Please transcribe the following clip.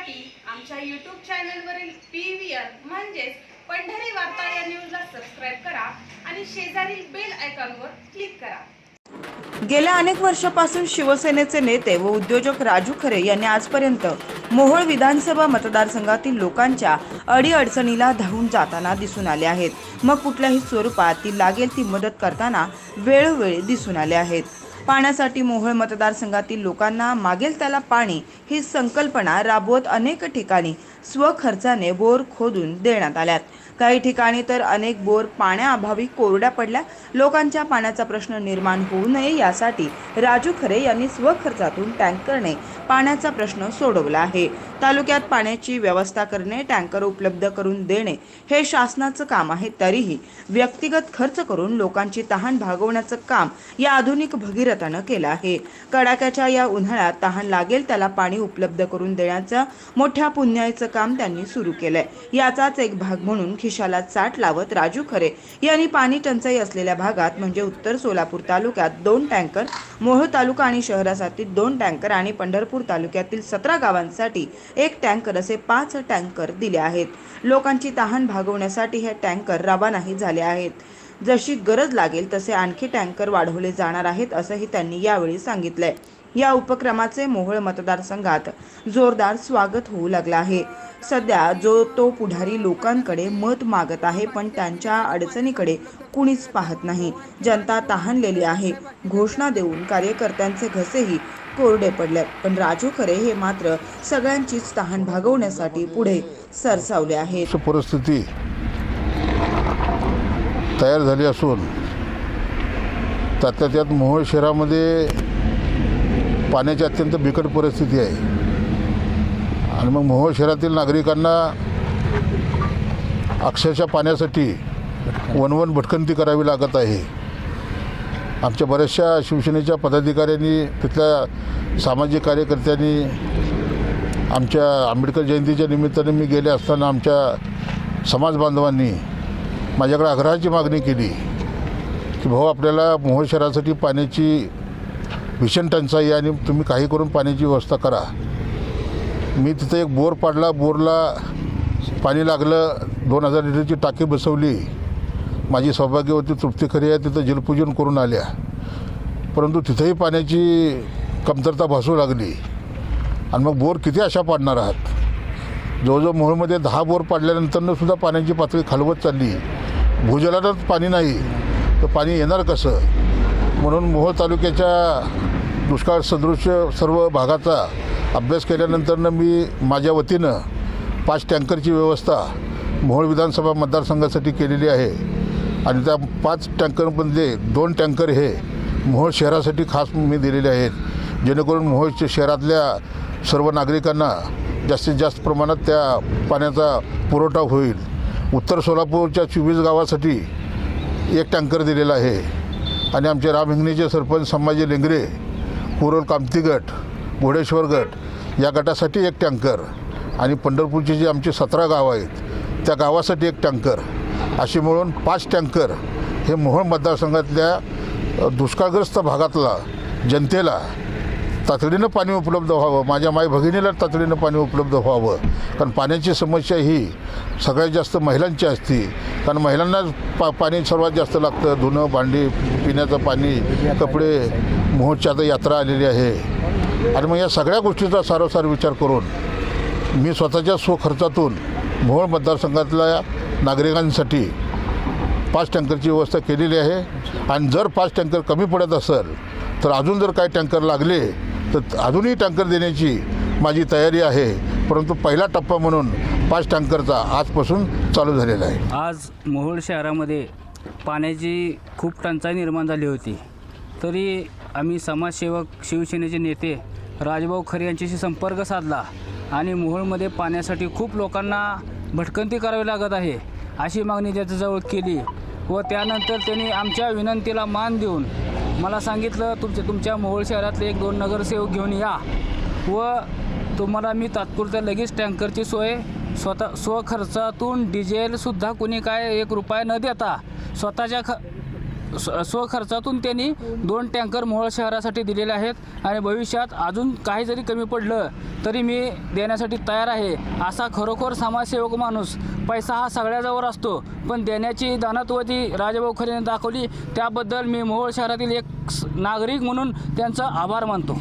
पाहण्यासाठी आमच्या यूट्यूब चॅनलवरील पी व्ही आर म्हणजेच पंढरी वार्ता या न्यूजला सबस्क्राईब करा आणि शेजारील बेल आयकॉनवर क्लिक करा. गेल्या अनेक वर्षापासून शिवसेनेचे नेते व उद्योजक राजू खरे यांनी आजपर्यंत मोहोळ विधानसभा मतदारसंघातील लोकांच्या अडीअडचणीला धावून जाताना दिसून आले आहेत. मग कुठल्याही स्वरूपात ती लागेल ती मदत करताना वेळोवेळी दिसून आले आहेत. पाण्यासाठी मोहोळ मतदारसंघातील लोकांना मागेल त्याला पाणी ही संकल्पना राबवत अनेक ठिकाणी स्वखर्चाने बोर खोदून देण्यात आल्यात. काही ठिकाणी तर अनेक बोर पाण्याअभावी कोरड्या पडल्या. लोकांच्या पाण्याचा प्रश्न निर्माण होऊ नये यासाठी राजू खरे यांनी स्वखर्चातून टँकरने पाण्याचा प्रश्न सोडवला आहे. तालुक्यात पाण्याची व्यवस्था करणे टँकर उपलब्ध करून देणे हे शासनाचं काम आहे. तरीही व्यक्तिगत खर्च करून लोकांची तहान भागवण्याचं काम या आधुनिक भगीरथानं केलं आहे. कडाक्याच्या या उन्हाळ्यात तहान लागेल त्याला पाणी उपलब्ध करून देण्याचं मोठ्या पुण्याचं काम त्यांनी सुरू केलंय. याचाच एक भाग म्हणून खिशाला चाट लावत राजू खरे यांनी पाणी टंचाई असलेल्या भागात म्हणजे उत्तर सोलापूर तालुक्यात दोन टँकर मोहोळ तालुका आणि शहरासाठी दोन टँकर आणि पंढरपूर तालुक्यातील सतरा गावांसाठी एक टँकर असे पाच टँकर दिले आहेत. लोकांची तहान भागवण्यासाठी हे टँकर रवानाही झाले आहेत. जशी गरज लागेल तसे आणखी टँकर वाढवले जाणार आहेत असंही त्यांनी यावेळी सांगितलंय. या उपक्रमाचे मोहोळ मतदारसंघात जोरदार स्वागत होऊ लागलं आहे. सध्या जो तो पुढारी लोकांकडे मत मागत आहे पण त्यांच्या अडचणीकडे कुणीच पाहत नाही. जनता तहानलेली आहे. घोषणा देऊन कार्यकर्त्यांचे घसेही कोरडे पडले. पण राजू खरे हे मात्र सगळ्यांचीच तहान भागवण्यासाठी पुढे सरसावले आहेत. परिस्थिती तयार झाली असून त्यातल्या त्यात मोहोळ शहरामध्ये पाण्याची अत्यंत बिकट परिस्थिती आहे. आणि मग मोहोळ शहरातील नागरिकांना अक्षरशः पाण्यासाठी वनवन भटकंती करावी लागत आहे. आमच्या बऱ्याचशा शिवसेनेच्या पदाधिकाऱ्यांनी तिथल्या सामाजिक कार्यकर्त्यांनी आमच्या आंबेडकर जयंतीच्या निमित्ताने मी गेले असताना आमच्या समाज बांधवांनी माझ्याकडे आग्रहाची मागणी केली की भाऊ आपल्याला मोहोळ शहरासाठी पाण्याची भीषण टंचाई आणि तुम्ही काही करून पाण्याची व्यवस्था करा. मी तिथं एक बोर पाडला बोरला पाणी लागलं दोन हजार लिटरची टाकी बसवली. माझी सौभाग्यवती तृप्ती खरी आहे तिथं जलपूजन करून आल्या. परंतु तिथंही पाण्याची कमतरता भासू लागली. आणि मग बोर किती अशा पाडणार आहात? जवळजवळ मोहोळमध्ये दहा बोर पाडल्यानंतरनं सुद्धा पाण्याची पातळी खालवत चालली. भूजलातच पाणी नाही. तर पाणी येणार कसं? म्हणून मोहोळ तालुक्याच्या दुष्काळ सदृश सर्व भागाचा अभ्यास केल्यानंतरनं मी माझ्या वतीनं पाच टँकरची व्यवस्था मोहोळ विधानसभा मतदारसंघासाठी केलेली आहे. आणि त्या पाच टँकरमध्ये दोन टँकर हे मोहोळ शहरासाठी खास मी दिलेले आहेत. जेणेकरून मोहोळ शहरातल्या सर्व नागरिकांना जास्तीत जास्त प्रमाणात त्या पाण्याचा पुरवठा होईल. उत्तर सोलापूरच्या चोवीस गावासाठी एक टँकर दिलेला आहे. आणि आमचे राम हिंगणीचे सरपंच संभाजी लेंगरे कुरोल कामती गट घोडेश्वर गट या गटासाठी एक टँकर आणि पंढरपूरची जी आमची सतरा गावं आहेत त्या गावासाठी एक टँकर. अशी मिळून पाच टँकर हे मोहोळ मतदारसंघातल्या दुष्काळग्रस्त भागातला जनतेला तातडीनं पाणी उपलब्ध व्हावं माझ्या माय भगिनीला तातडीनं पाणी उपलब्ध व्हावं. कारण पाण्याची समस्या ही सगळ्यात जास्त महिलांची असते. कारण महिलांनाच पा पाणी सर्वात जास्त लागतं धुणं भांडी पिण्याचं पाणी कपडे मोहोळची आता यात्रा आलेली आहे. आणि मग या सगळ्या गोष्टीचा सारोसार विचार करून मी स्वतःच्या स्वखर्चातून मोहोळ मतदारसंघातल्या नागरिकांसाठी पाच टँकरची व्यवस्था केलेली आहे. आणि जर पाच टँकर कमी पडत असेल तर अजून जर काही टँकर लागले तर अजूनही टँकर देण्याची माझी तयारी आहे. परंतु पहिला टप्पा म्हणून पाच टँकरचा आजपासून चालू झालेला आहे. आज मोहोळ शहरामध्ये पाण्याची खूप टंचाई निर्माण झाली होती. तरी आम्ही समाजसेवक शिवसेनेचे नेते राजभाऊ खरे यांच्याशी संपर्क साधला आणि मोहोळमध्ये पाण्यासाठी खूप लोकांना भटकंती करावी लागत आहे अशी मागणी त्याच्याजवळ केली व त्यानंतर त्यांनी आमच्या विनंतीला मान देऊन मला सांगितलं तुमच्या तुमच्या मोहोळ शहरातले एक दोन नगरसेवक घेऊन या व तुम्हाला मी तात्पुरत्या लगेच टँकरची सोय स्वतः स्वखर्चातून डिझेलसुद्धा कुणी काय एक रुपया न देता स्वतःच्या ख स्व स्वखर्चातून त्यांनी दोन टँकर मोहोळ शहरासाठी दिलेले आहेत आणि भविष्यात अजून काही जरी कमी पडलं तरी मी देण्यासाठी तयार आहे. असा खरोखर समाजसेवक माणूस पैसा हा सगळ्याजवळ असतो पण देण्याची दानत्वती राजाभाऊ खरेने दाखवली त्याबद्दल मी मोहोळ शहरातील एक नागरिक म्हणून त्यांचा आभार मानतो.